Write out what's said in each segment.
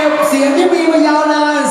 เก็บเสียงที่มีมายาวนาน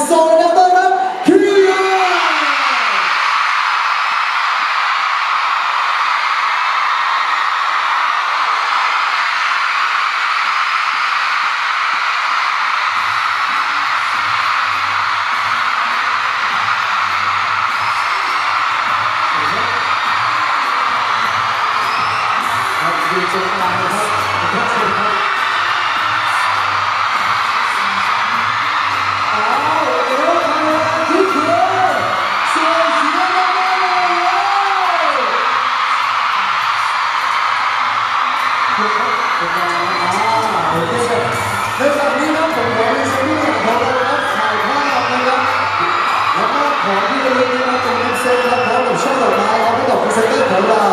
เซนเตอร์ของเรา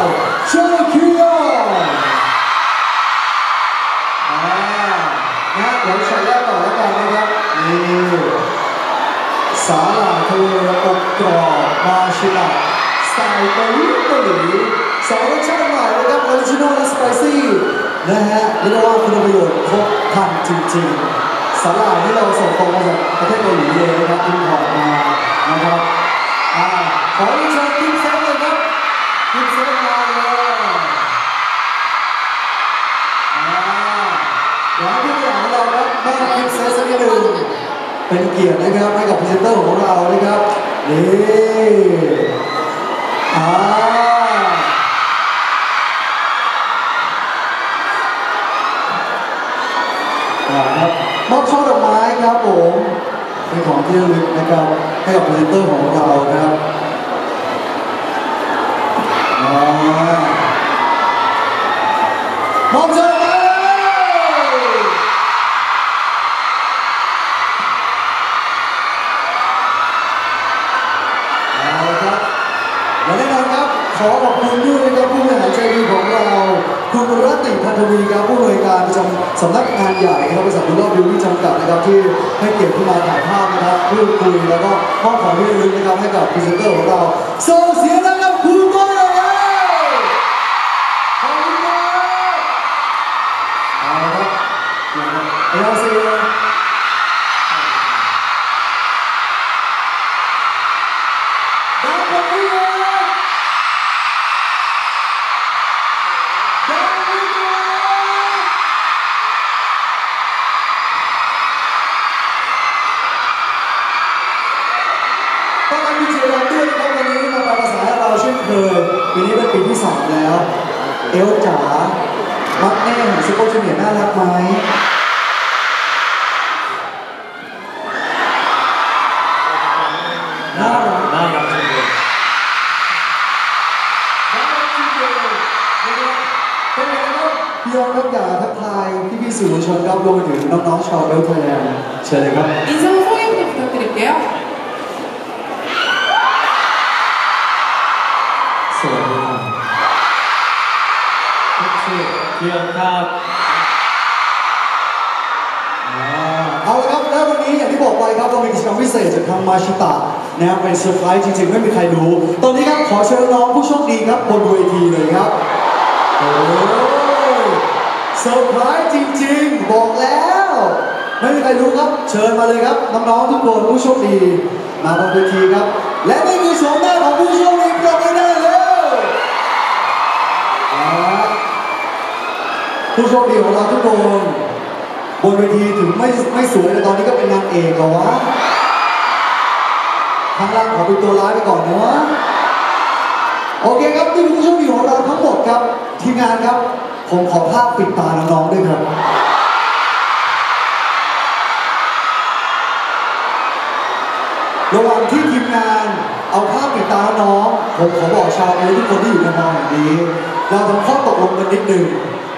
ช่วยคียวนะเดี๋ยวช็อตแรกก่อนแล้วกันนะครับนี่สาหร่ายทะเลอบกรอบมาชิลาสไตล์เกาหลีเกาหลีสองรสชาติใหม่นะครับออริจินอลและสไปซี่นะฮะเรียกได้ว่าคุณประโยชน์ครบครันจริงๆสาหร่ายที่เราส่งตรงมาจากประเทศเกาหลีเลยนะครับอินพอร์ตมานะครับอ่าขอเชิญทีมเซฟเลยครับทีมเซฟมาเลย เดี๋ยวให้พี่ตัวอย่างของเราครับแม่พิกเซสสักนิด หนึ่งเป็นเกียรตินะครับให้กับพรีเซนเตอร์ของเรานะครับนี่อ่าอ่ครับมอบช่อดอกไม้ครับผมเป็นของที่ระลึกนะครับให้กับพรีเซนเตอร์ของเรานะครับอ่ามอบช่อดอกไม้ เอาละครับและแน่นอนครับ ขอขอบคุณด้วยนะครับผู้บริหารใจดีของเรา คุณรัตติพันธวีครับผู้อำนวยการประจำ สำนักงานใหญ่นะครับบริษัทบุรอดบิวตี้จำกัดนะครับที่ให้เกียรติขึ้นมาถ่ายภาพนะครับพูดคุยแล้วก็มอบของที่ระลึกนะครับให้กับพรีเซนเตอร์ของเราโซเสียง พี่ยอดครับอยากทักทายพี่พี่ๆสื่อมวลชนครับรวมไปถึงน้องๆชาวเอลไทยแลนด์เชิญเลยครับ 인사 소개 좀 부탁드릴게요. สวัสดีครับ ชื่อเพียงครับ อ่าเอาละครับแล้ววันนี้อย่างที่บอกไปครับเรามีกิจกรรมพิเศษจากทางมาชิตะนะครับเป็นเซอร์ไพรส์จริงๆ ไม่มีใครรู้ ตอนนี้ครับขอเชิญน้องผู้โชคดีครับบนเวทีเลยครับ โอ้เซอร์ไพรส์จริงๆ บอกแล้ว ไม่มีใครรู้ครับ เชิญมาเลยครับน้องๆทุกคนผู้โชคดี มาบนเวทีครับ และนี่คือโฉมหน้าของผู้โชคดีปรบมือได้เลยผู้โชคดีของเราทุกคนบนเวทีถึงไม่ไม่สวยแต่ตอนนี้ก็เป็นนางเอกเหรอวะข้างล่างขอเป็นตัวร้ายไปก่อนเนอะ โอเคครับนี่คือผู้โชคดีของเราทั้งหมดครับ ทีมงานครับ ผมขอภาพปิดตาน้องๆด้วยครับ ระหว่างที่ทีมงานเอาภาพปิดตาน้องผมขอบอกชาวเอทุกคนที่อยู่ในมอแห่งนี้ เราทำข้อตกลงกันนิดหนึ่ง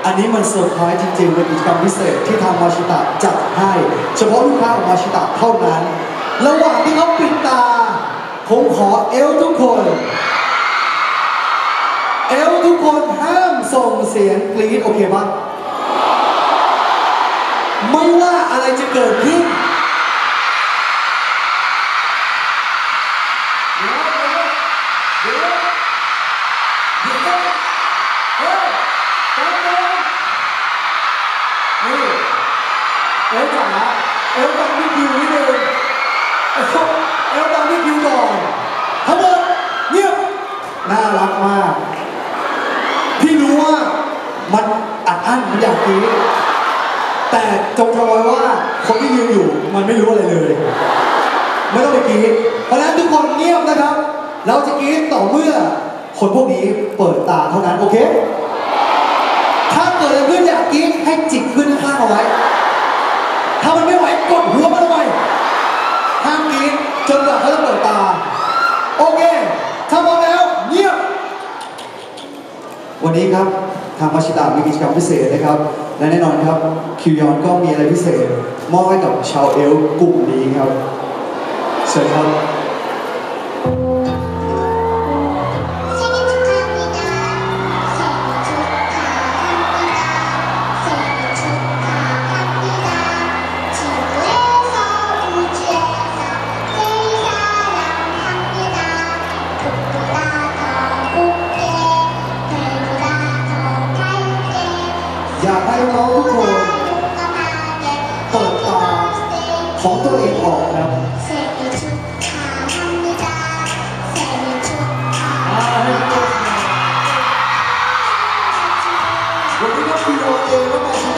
อันนี้มันเซอร์ไพรส์จริงๆเป็นกิจกรรมพิเศษที่ทางมาชิตะจัดให้ เฉพาะลูกค้าของมาชิตะเท่านั้น ระหว่างที่เขาปิดตาผมขอเอลทุกคน เอลทุกคนห้ามส่งเสียงกรี๊ดโอเคปะไม่ว่าอะไรจะเกิดขึ้น อยู่ มันไม่รู้อะไรเลย ไม่ต้องไปกรี๊ดเพราะฉะนั้นทุกคนเงียบนะครับ เราจะกรี๊ดต่อเมื่อคนพวกนี้เปิดตาเท่านั้นโอเค ถ้าเกิดอะไรขึ้นอยากกรี๊ดให้จิกขึ้นข้างเอาไว้ ถ้ามันไม่ไหวกดหัวมันลงไปห้ามกรี๊ดจนกว่าเขาจะเปิดตา โอเค ถ้าพร้อมแล้วเงียบ วันนี้ครับทางมาชิตามีกิจกรรมพิเศษนะครับ และแน่นอนครับคิวยอนก็มีอะไรพิเศษมอบให้กับชาวเอลกลุ่มนี้ครับเชิญครับ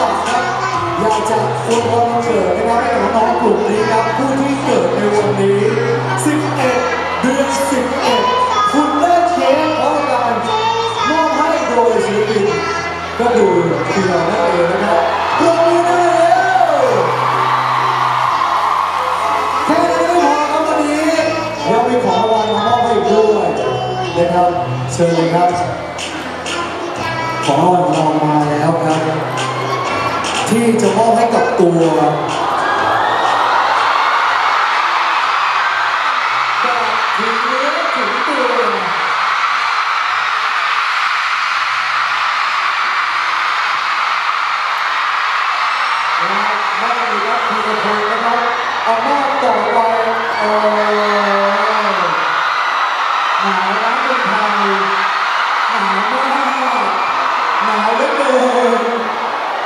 ตาครับอยากจะอวยพรวันเกิดนะครับให้กับน้องกลุ่มนี้ครับผู้ที่เกิดในวันนี้ 11 เดือน 11 คุณได้เค้กพร้อมกันมอบให้โดยศิลปินก็คือคือเรานั่นเองนะครับปรบมือได้แล้วแค่นั้นไม่พอครับวันนี้ยังมีของรางวัลมามอบให้อีกด้วยนะครับเชิญเลยครับ ของรางวัลของเรามาแล้วครับ ที่จะมอบให้กับตัวแบบถึงเนื้อถึงตัวนะครับมอบเลยครับพีระพงศ์นะครับเอามอบต่อไปเออ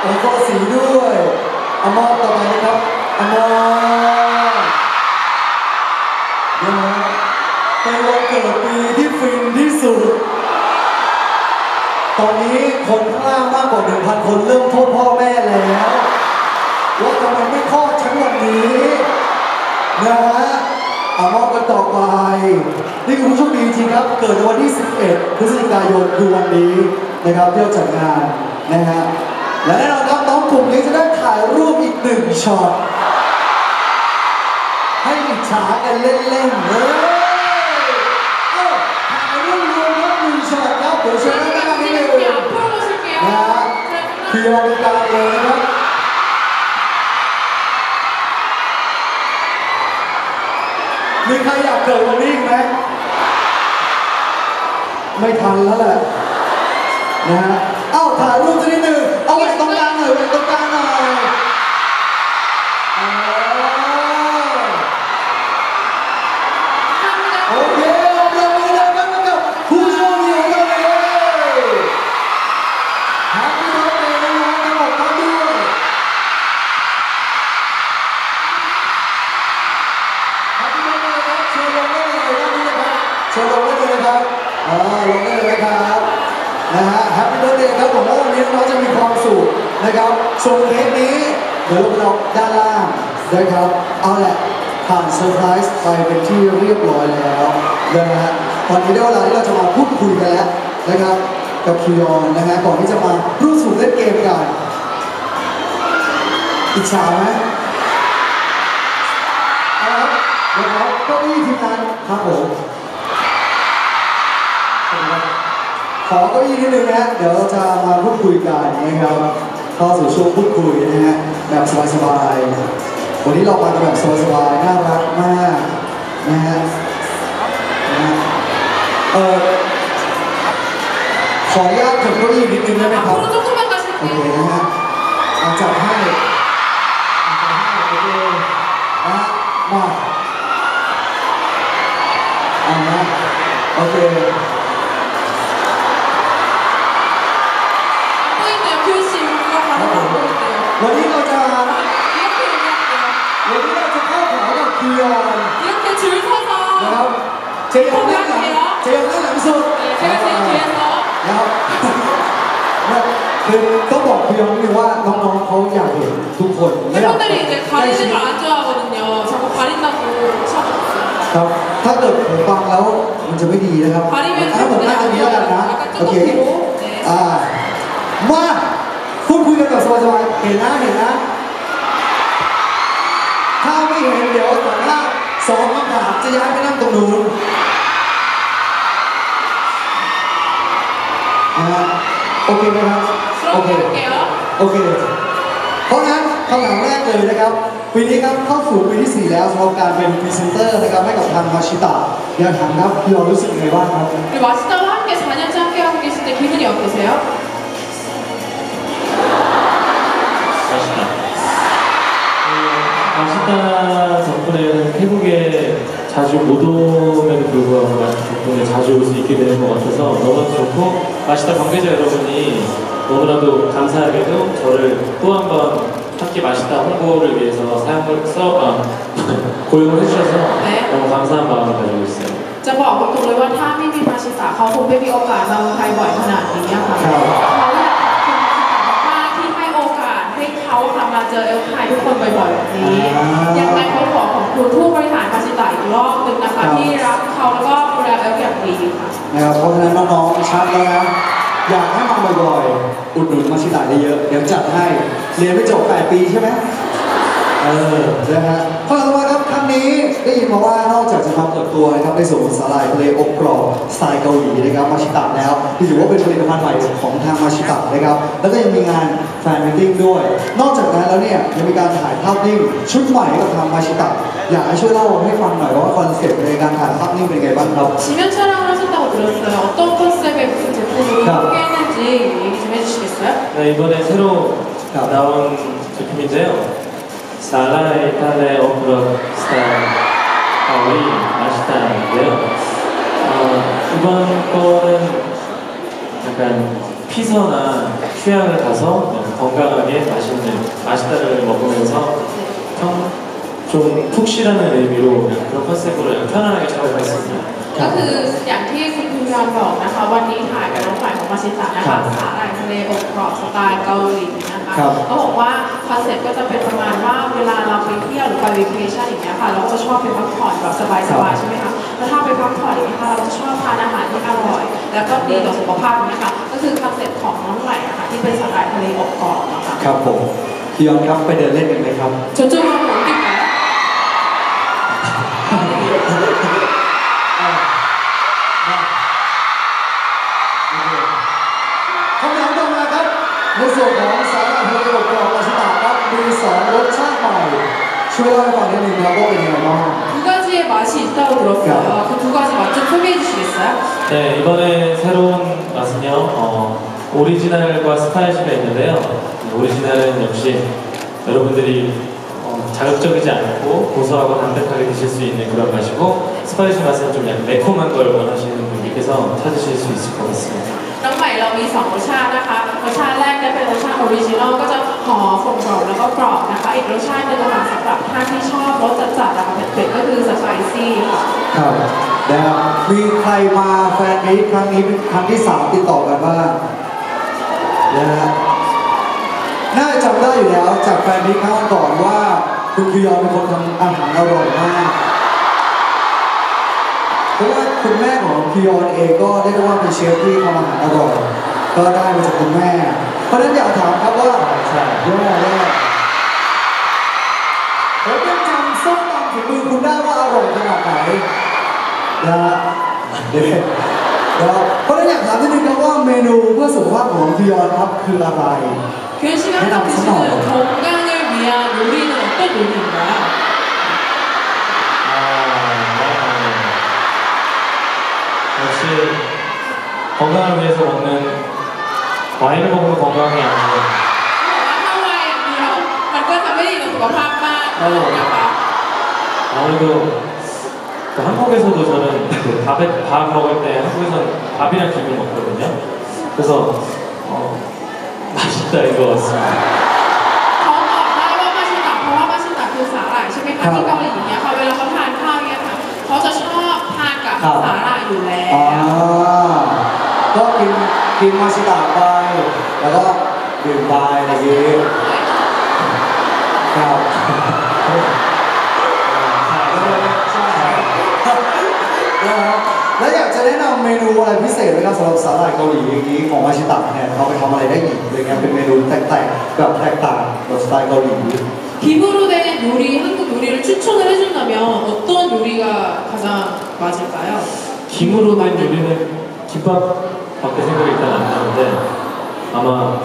โอ้โหสีด้วยอมอต่อไปนะครับอมอบนะฮะเป็นวันเกิดปีที่ฟินที่สุด ตอนนี้คนข้างล่างมากกว่า1,000คนเริ่มโทษพ่อแม่แล้วว่าทำไมไม่คลอดฉันวันนี้นะฮะอามอบกันต่อไป นี่คือผู้โชคดีจริงครับ เกิดในวันที่ 11 พฤศจิกายนคือวันนี้นะครับที่เราจัดงานนะฮะีกหนึ่งช็อต ให้อิจฉากันเล่นๆเลยถ่ายรูปรวมหนึ่งช็อตครับ เดี๋ยวเชิญท่านผู้ชมได้เลยนะฮะเคียร์เป็นารเลยนะครับมีใครอยากเกิดวันนี้ไหม ไม่ทันแล้วแหละนะฮะ เอ้าถ่ายรูปสักนิดหนึ่งเอาไว้ตรงกลางหน่อยไว้ตรงกลางหน่อย ลงได้เลยครับนี่นะครับเชิญลงได้เลยนะครับอ่าลงได้เลยนะครับนะฮะแฮปปี้เบิร์ดเดย์ครับผมว่าวันนี้น้องจะมีความสุขนะครับส่วนเค้กนี้เดี๋ยวเราด้านล่างนะครับเอาแหละผ่านเซอร์ไพรส์ไปเป็นที่เรียบร้อยแล้วนะฮะตอนนี้ได้เวลาที่เราจะมาพูดคุยกันแล้วนะครับกับคิยอนนะฮะก่อนที่จะมาร่วมสู่เล่นเกมกันอิจฉาไหม อี้ทีมานครับผมขอก้อีกนิดนึงนะเดี๋ยวเราจะมาพูดคุยกันนะครับเข้าสู่ช่วงพูดคุยนะฮะแบบสบายๆวันนี้เรามาแบบสบายๆน่ารักมากนะฮะเออขออนุญาตกดเก้าอี้นิดนึงได้ไหมครับโอเค ไม่ดีนะครับถ้าผมได้อันนี้แล้วกันนะโอเคอ่ามาพูดคุยกันแบบสบายๆเห็นนะเห็นนะ ถ้าไม่เห็นเดี๋ยวแต่ละสองคำถามจะย้ายไปนั่งตรงนู้นนะโอเคไหมครับโอเคโอเคเพราะงั้น คำถามแรกเลยนะครับ ปีนี้ครับเข้าสู่ปีที่ 4 แล้วสำหรับการเป็นพรีเซนเตอร์นะครับให้กับทางมาชิตะอยากถามครับพี่เรารู้สึกยังไงบ้างครับ 우리 마시다와 함께 4년째 함께하고 계실 때 기분이 어떠세요? 맛있다. 그 맛있다 덕분에 태국에 자주 못 옴에도 불구하고 맛있다 덕분에 자주 올 수 있게 되는 것 같아서 너무 좋고 맛있다 관계자 여러분이 너무나도 감사하게도 저를 또 한 번 함께 맛있다 홍보를 위해서 사용을 써 아, 고용을 해주셔서 네. 너무 감사한 마음을 가지고 있어요. จะบอกตรงๆเลยว่าถ้าไม่มีมาชิตะเขาคงไม่มีโอกาสมาเมืองไทยบ่อยขนาดนี้อะค่ะ ครับ เขาอยากขอบคุณมาชิตะมากๆที่ให้โอกาสให้เขาทำมาเจอเอลไทยทุกคนบ่อยๆแบบนี้ อ่ายั ยังไงเขาขอขอบคุณผู้บริหารมาชิตะอีกรอบหนึ่งนะคะ ครับ ที่รับเขาแล้วก็ดูแลเอลอย่างดีค่ะ นะครับเพราะฉะนั้นน้องๆชัดแล้วนะ อยากให้มาบ่อยๆอุดหนุนมาชิตะเยอะเดี๋ยวจัดให้เรียนไม่จบ 8 ปีใช่ไหมเออนะฮะข้อว่าครับครั้งนี้ได้ยินมาว่านอกจากจะทำเปิดตัวนะครับในส่วนของสาหร่ายทะเลอกกรอบสไตล์เกาหลีนะครับมาชิตาแล้วที่ถือว่าเป็นผลิตภัณฑ์ใหม่ของทางมาชิตะนะครับแล้วก็ยังมีงานแฟนมิทติ้งด้วย นอกจากนั้นแล้วเนี่ยยังมีการถ่ายภาพนิ่งชุดใหม่กับทางมาชิตาอยากให้ช่วยเล่าให้ฟังหน่อยว่าคอนเซ็ปต์ในการถ่ายภาพนิ่งเป็นไงบ้างครับชิเมนชารังมาชิตะ들었어요어떤컨셉 자. 어떻게 했는지 얘기 좀 해주시겠어요? 네, 이번에 새로 나온 제품인데요. 살라의 이탈레 오프로 스타일 아오이 마시타인데요. 어, 이번 거는 약간 피서나 휴양을 가서 건강하게 맛있는 아시다를 먹으면서 좀 푹 쉬라는 의미로 그런 컨셉으로 편안하게 작업했습니다. 그 양피의 จามดอกนะคะ วันนี้ถ่ายกับน้องฝ่ายของมาชิตะนะคะสาหร่ายทะเลอบกรอบสไตล์เกาหลีนะคะก็บอกว่าคอนเซ็ปต์ก็จะเป็นประมาณว่าเวลาเราไปเที่ยวหรือไปวีคเชั่นอย่างเงี้ยค่ะเราก็จะชอบไปพักผ่อนแบบสบายๆใช่ไหมคะแล้วถ้าไปพักผ่อนอย่างเงี้ยค่ะเราชอบทานอาหารที่อร่อย แล้วก็ดีต่อสุขภาพนะคะก็คือคอนเซ็ปต์ของน้องใหม่ค่ะที่เป็นสาหร่ยทะเลอบกรอบนะคะครับผมพี่ยอนครับไปเดินเล่นกันไหมครับจุ๊จุ๊มาหมติดไหม ส่วนของสาหร่ายทะเลอบกรอบมาชิตะครับมีสองรสชาติใหม่ช่วยเล่าให้ฟังนิดนึงครับว่าเป็นยังไงบ้าง 두 가지의 맛이 있다고 들었어요. 그 두 가지 맛 좀 소개해 주시겠어요? 네, 이번에 새로운 맛은요, 어, 오리지널과 스파이시가 있는데요. 오리지널은 역시 여러분들이 어, 자극적이지 않고 고소하고 담백하게 드실 수 있는 그런 맛이고, 스파이시 맛은 좀 약간 매콤한 걸 원하시는 분들께서 찾으실 수 있을 것 같습니다. น้องใหม่เรามีสองรสชาตินะคะรสชาติแรกจะเป็นรสชาติออริจินอลก็จะหอมกลมกล่อมแล้วก็กรอบนะคะ อีกรสชาติหนึงนะคะสำหรับท่านที่ชอบรสจัดๆนะคะเผ็ดๆก็คือสไปซี่ค่ะครับนะครับมีใครมาแฟนนี้ครั้งนี้เป็นครั้งที่สามติดต่อกันบ้างนะฮะน่าจะจำได้อยู่แล้วจากแฟนนี้ครั้งก่อนว่าคุณคิวยอนเป็นคนทำอาหารอร่อยมาก คุณแม่ของคิยอนเองก็เรียกได้ว่าเป็นเชฟที่ทำอาหารอร่อย ก็ได้มาจากคุณแม่ เพราะฉะนั้นอยากถามครับว่าใช่แย่แย่ผมยังจำส้มตำฝีมือคุณได้ว่าอร่อยขนาดไหนนะฮะเดี๋ยวเดี๋ยวเพราะฉะนั้นอยากถามนิดนึงครับว่าเมนูเพื่อสุขภาพของคิยอนครับคืออะไร 규현 씨가 항상 드시는 건강을 위한 요리는 어떤 요리인가요? 역시 건강을 위해서 먹는 와인을 먹으면 건강이 아니고 เขาบอกว่าถ้าไวน์อย่างเดียวมันก็จะไม่ดีต่อสุขภาพมากนะคะ 아무래도 그 한국에서도 저는 그 밥에 밥 먹을 때 한국에서는 밥이랑 김을 먹거든요. 그래서 어, 맛있다 이거 같습니다. เขาตอบได้ว่ามาชิตะเพราะว่ามาชิตะคือสาหร่ายใช่ไหม ครั คะ บ ที่เกาหลีเนี่ยค่ะเวลาเขาทานข้าวเนี่ยค่ะเขาจะชอบ ทานกับ ครับ สาหร่ายอยู่แล้ว อ่าก็กินกินมาชิตะไป แล้วก็ ดื่มไวน์อะไรอย่างงี้ครับใช่นะครับแล้วอยากจะแนะนำเมนูอะไรพิเศษไหมครับสำหรับสาหร่ายเกาหลีอย่างนี้ของมาชิตะเนี่ยเอาไปทำอะไรได้อีกอะไรเงี้ยเป็นเมนูแตกๆแบบแตกต่างแบบสไตล์เกาหลี 기부로 된 요리, 한국 요리를 추천을 해준다면 어떤 요리가 가장 맞을까요? 김으로 된 요리는 김밥밖에 생각이 일단 안 나는데 아마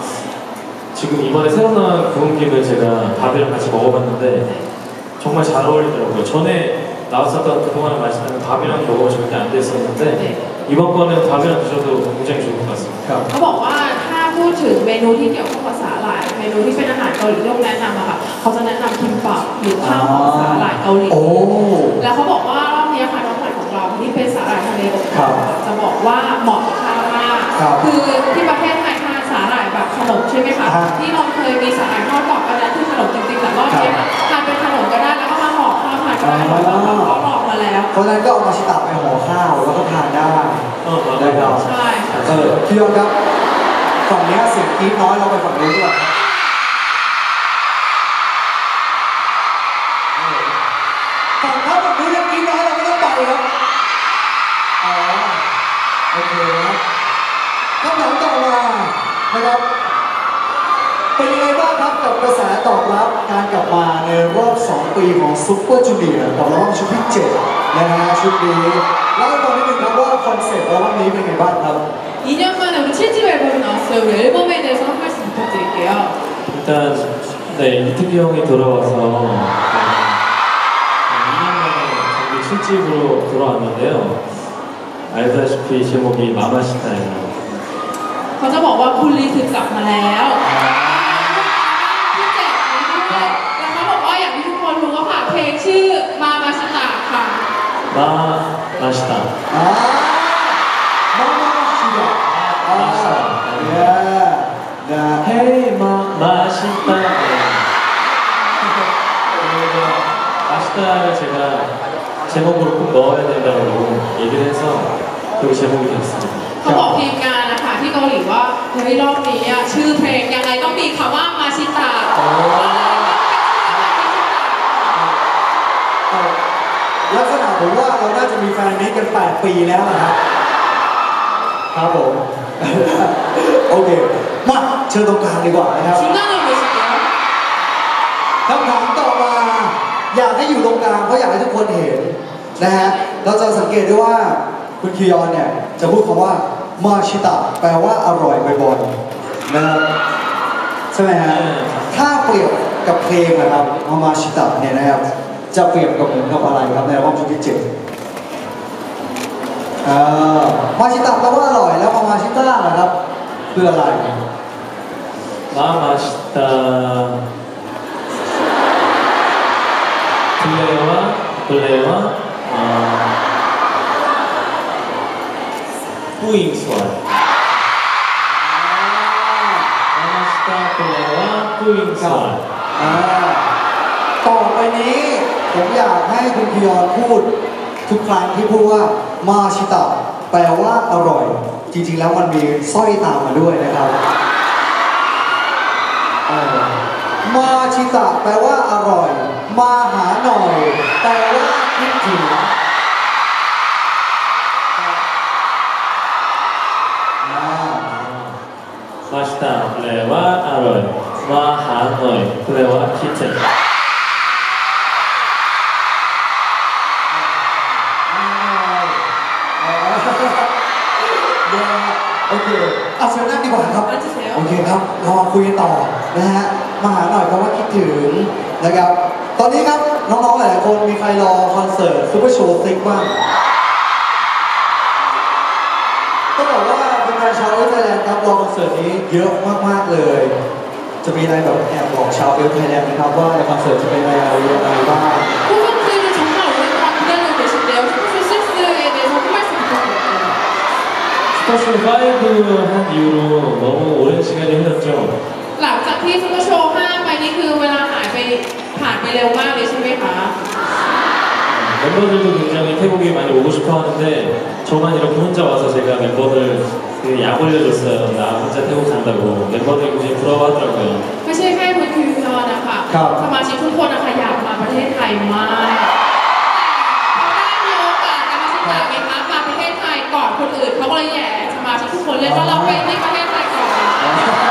지금 이번에 새로 나온 구운 김을 제가 밥이랑 같이 먹어봤는데 정말 잘 어울리더라고요. 전에 나왔었던 그동안의 맛있는 밥이랑 먹으면 절대 안 됐었는데 네. 이번 거는 밥이랑 드셔도 굉장히 좋을 것 같습니다. ครับ เขาบอกว่าถ้าพูดถึงเมนูที่เกี่ยวข้องกับสาหร่าย เมนูที่เป็นอาหารเกาหลีที่ต้องแนะนำอะค่ะเขาจะแนะนำคิมบับหรือข้าวของสาหร่ายเกาหลี โอ้ แล้วเขาบอกว่า เป็นสาหร่ายทะเลบคจะบอกว่าเหมาะกับข้าวมากครัคือที่ประเทศไทยทานสาหร่ายแบบขนมใช่ไหมคะที่เราเคยมีสาหร่ายทอดกรอบก็ได้ที่ขนมจริงๆแต่รอบเนี้ยคทานเป็นขนมก็ได้แล้วก็มาห่อข้าวทานก็ได้เพอ๋อ ราะว่เขาหอกมาแล้ว เพราะฉะนั้นก็เอามาสตับไปห่อข้าวแล้วก็ทานได้ได้ครับใช่เออพี่ยอครับฝั่งนี้เสียงกรี๊ดน้อยเราไปฝั่งนู้นดีกว่า ไงบ้างครับกับกระแสตอบรับการกลับมาในรอบ 2 ปีของซุปเปอร์จูเนียร์กับรอบชุดที่7นะฮะชุดนี้เล่าให้ฟังนิดนึงครับว่าคอนเซ็ปต์รอบนี้เป็นไงบ้างครับ 2년 만에 우리 7집 앨범이 나왔어요. 우리 앨범에 대해서 한 말씀 부탁드릴게요. 일단 네 이특기 형이 돌아와서 네, 2년 만에 정규 7집으로 돌아왔는데요. 알다시피 제목이 마마시타예요. เขาจะบอกว่าคุณลีถึงกลับมาแล้วที่ 마마시타. อ่ามามาชิดะอ่าเนี่ยนะ 헤이 마마시타. 그래서 마시타를 제가 제목으로 꼭 넣어야 된다고 얘기를 해서 그렇게 제목이 됐습니다. เขาบอกทีมงานนะคะที่เกาหลีว่าเฮ้ยรอบนี้อะชื่อเพลงยังไงต้องมีคำว่ามาชิตะ เอ่อลักษณะ ผมว่าเราน่าจะมีแฟนนี้กัน 8 ปีแล้วนะครับ ครับผม โอเค มาเชิญตรงกลางดีกว่านะครับ 중간으로 모실게요. คำถามต่อมา อยากให้อยู่ตรงกลางเพราะอยากให้ทุกคนเห็นนะฮะ เราจะสังเกตได้ว่าคุณคิยอนเนี่ย จะพูดคำว่ามาชิตะแปลว่าอร่อยบ่อยๆนะครับใช่ไหมฮะ ถ้าเปรียบกับเพลงนะครับมามาชิตะเนี่ยนะครับ จะเปรียบกับเหมือนกับอะไรครับในรอบชุดที่เจ็ดมาชิตาแปลว่าอร่อยแล้วมามาชิต้านะครับคืออะไรมามาชิตะเปลว่าเปลว่าผู้หญิงสวยมามาชิตะเปลว่าผู้หญิงสวยต่อไปนี้ ผมอยากให้คุณพิยอนพูด ทุกครั้งที่พูดว่ามาชิตะแปลว่าอร่อย จริง ๆ แล้วมันมีสร้อยตามมาด้วยนะครับมาชิตะแปลว่าอร่อย มาหาหน่อย แปลว่าคิดถึงมาชิตะแปลว่าอร่อย มาหาหน่อยแปลว่าคิดถึง นะครับ ตอนนี้ครับน้องๆหลายๆคนมีใครรอคอนเสิร์ตซูเปอร์โชว์ซิกบ้างต้องบอกว่าเป็นการชาวเอลไทยแลนด์ครับรอคอนเสิร์ตนี้เยอะมากๆเลย จะมีอะไรแบบแอบบอกชาวเอลไทยแลนด์นะครับว่าในคอนเสิร์ตจะเป็นอะไรยังไงบ้าง 콘서트를 정말 오랫동안 기다리고 계신데요. 슈퍼쇼 6에 대해서 한 말씀 부탁드릴게요. 스타쇼 5 한 이후로 너무 오랜 시간이 흘렀죠 หลังจากที่ซุปเปอร์โชว์5ไปนี่คือเวลาห ายไปผ่านไปเร็วมากเลยใช่ไหมคะ 멤버들도 굉장히 태국에 많이 오고 싶어 하는데 저만 이렇게 혼자 와서 제가 멤버들 그 약 올려줬어요. 나 혼자 태국 간다고 멤버들이 굉장히 부러워하더라고요. ไม่ใช่แค่คุณคิวจอนะคะ ครับ สมาชิกทุกคนนะคะอยากมาประเทศไทยมากแต่เขาได้มีโอกาสการมาชิกาไงคะมาประเทศไทยก่อนคนอื่นเขาก็เลยแย่สมาชิกทุกคนเลยว่าเราไปที่ประเทศไทยก่อน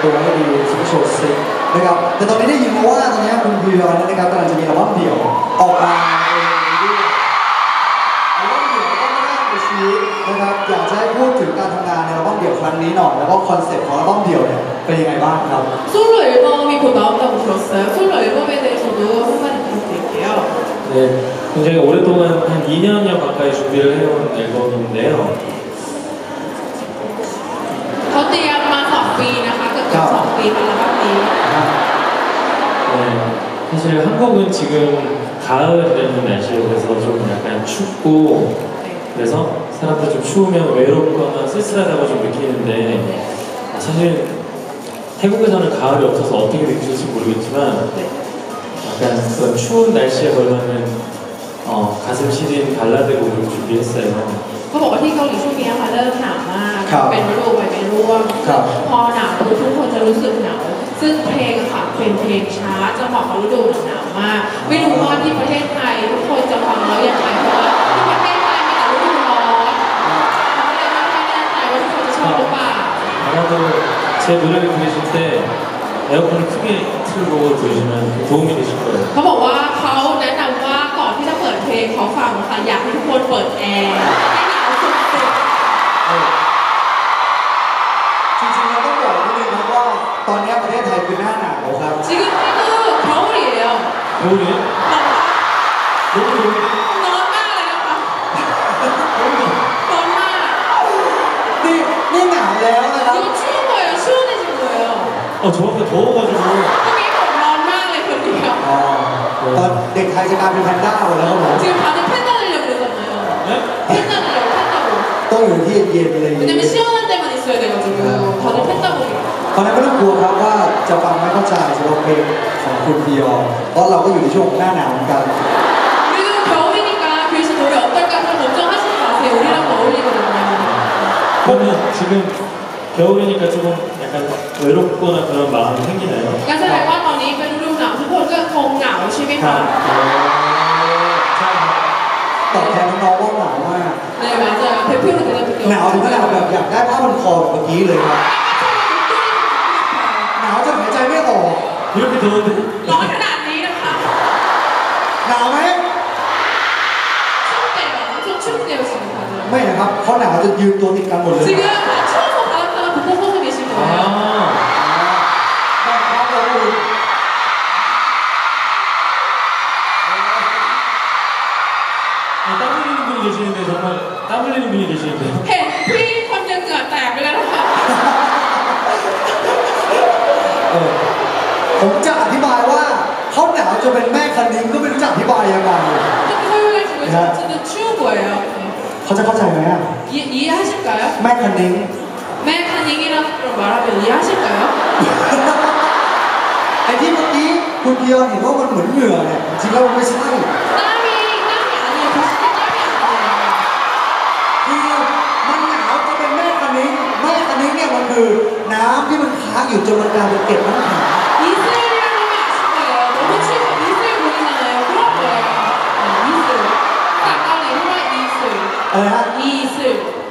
ตรียมตัวให้ดีซุปเปอร์โชว์ซิกนะครับ แต่ตอนนี้ได้ยินมาว่าตอนนี้คุณพีรอนนะครับกำลังจะมีอัลบั้มเดี่ยวออกมาเองด้วยอัลบั้มเดี่ยวก็ไม่ได้ไปชี้นะครับ อยากจะให้พูดถึงการทำงานในอัลบั้มเดี่ยวครั้งนี้หน่อย แล้วก็คอนเซ็ปต์ของอัลบั้มเดี่ยวเนี่ยเป็นยังไงบ้างครับ 솔로 앨범이 곧 나온다고 들었어요. 솔로 앨범에 대해서도 한마디 부탁드릴게요. 네, 굉장히 오랫동안 한 2년여 가까이 준비를 해온 앨범인데요. 네, 사실 한국은 지금 가을이라는 날씨고 그래서 좀 약간 춥고 그래서 사람들 좀 추우면 외롭거나 쓸쓸하다고 좀 느끼는데 사실 태국에서는 가을이 없어서 어떻게 느끼실지 모르겠지만 약간 그런 추운 날씨에 걸맞는 어, 가슴 시린 발라드 곡을 준비했어요. เขาบอกว่าที่เกาหลีช่วงนี้ค่ะเริ่มหนาวมาก ครับ เป็นฤดูใบไม้ร่ วง ครับ พอหนาวปุ๊บทุกคนจะรู้สึกหนาว ซึ่งเพลงอะค่ะเป็นเพลงช้าจะเหมาะกับฤดูหนาวมาก ไม่รู้ว่าที่ประเทศไทยทุกคนจะฟังแล้วยังไงเพราะว่าที่ประเทศไทยมีแต่ฤดูร้อนเขาเลยไม่ค่อยแน่ใจว่าทุกคนจะชอบหรือเปล่า 아마도 제 노래를 들으실 때 에어컨을 크게 틀고 들으시면 도움이 되실 거예요. เขาบอกว่าเขาแนะนำว่าก่อนที่จะเปิดเพลงเขาฟังค่ะอยากให้ทุกคนเปิดแอร์ให้หนาวสุด จ ตอนนี้ประเทศไทยคือหน้าหนาวครับ ๆ 지금 태국 겨울이에요 겨울에 너무 더운데 ร้อนมากเลยนะคะร้อนมาก นี่นี่หนาวแล้วนะครับ 이거 추운 거예요 시원해진 거예요 어, 저 아까 더워가지고 เมื่อกี้ผมร้อนมากเลยคนเดียว อ๋อตอนเด็กไทยจะกลายเป็นแพนด้าหมดแล้วครับผม 지금 다들 팬 다니려고 그러잖아요 네? 팬 다니려고 팬다고 ต้องอยู่ที่เย็นๆอะไรอย่าง 왜냐면 เงี้ย 시원한 데만 있어야 돼가지고 다들 팬다고 เพราะฉะนั้นไม่ต้องกลัวครับว่าจะฟังไม่เข้าใจสำหรับเพลงของคุณพียอนเพราะเราก็อยู่ในช่วงหน้าหนาวเหมือนกัน 그리고 겨울이니까 그래서 노래 어떨까 좀 걱정하시지 마세요 우리랑 어울리거든요 그러면 지금 겨울이니까 조금 약간 외롭거나 그런 마음이 생기나요? งั้นแสดงว่าตอนนี้เป็นฤดูหนาวทุกคนก็คงเหงาใช่ไหมคะ ตอบแทนน้องๆว่าหนาวมาก 네 맞아요 대표로 대답할게요 หนาวถึงขนาดแบบอยากได้ผ้าพันคอแบบเมื่อกี้เลยครับ 이렇게 더운데 ร้อนขนาดนี้นะคะ หนาวไหม 춥대요 좀 춥대요 지금 다들 ไม่นะครับเขาหนาวจนยืนตัวติดกันหมดเลย 지금 จนเป็นแม่คันนิ้งก็ไม่รู้จะอธิบายยังไง 근데 토요일에 지금 진짜 추운 거예요 เขาจะเข้าใจไหมอะ 이, 이해하실까요? แม่คันนิ้ง 메카닉이라고 말하면 이해하실까요? ไอ้ที่เมื่อกี้คุณเพียวเห็นว่ามันเหมือนเหงื่อเนี่ยจริงๆแล้วมันไม่ใช่ 땀이 땀이 아니에요 사실 땀이 아니에요 คือมันหนาวจนเป็นแม่คันนิ้งแม่คันนิ้งเนี่ยมันคือน้ำที่มันค้างอยู่จนมันกลายเป็นเกล็ดน้ำแข็ง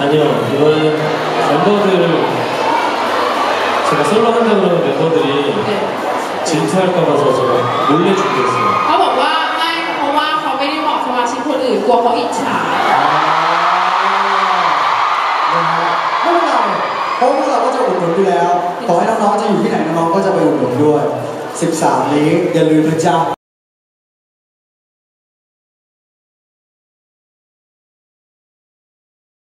아니요 이거는 멤버들 제가 솔로 한다 그러면 멤버들이 เออ 질투할까 봐서 제가 몰래 준비했어요. เขาบอกว่าไม่เพราะว่าเขาไม่ได้บอกสมาชิกคนอื่นกลัวเขาอิจฉา นะฮะไม่เป็นไรเพราะพวกเราก็จะอุดหนุนอยู่แล้ว ต่อให้น้องๆจะอยู่ที่ไหนน้องๆก็จะไปอุดหนุนด้วย 13 นี้อย่าลืมนะจ๊ะ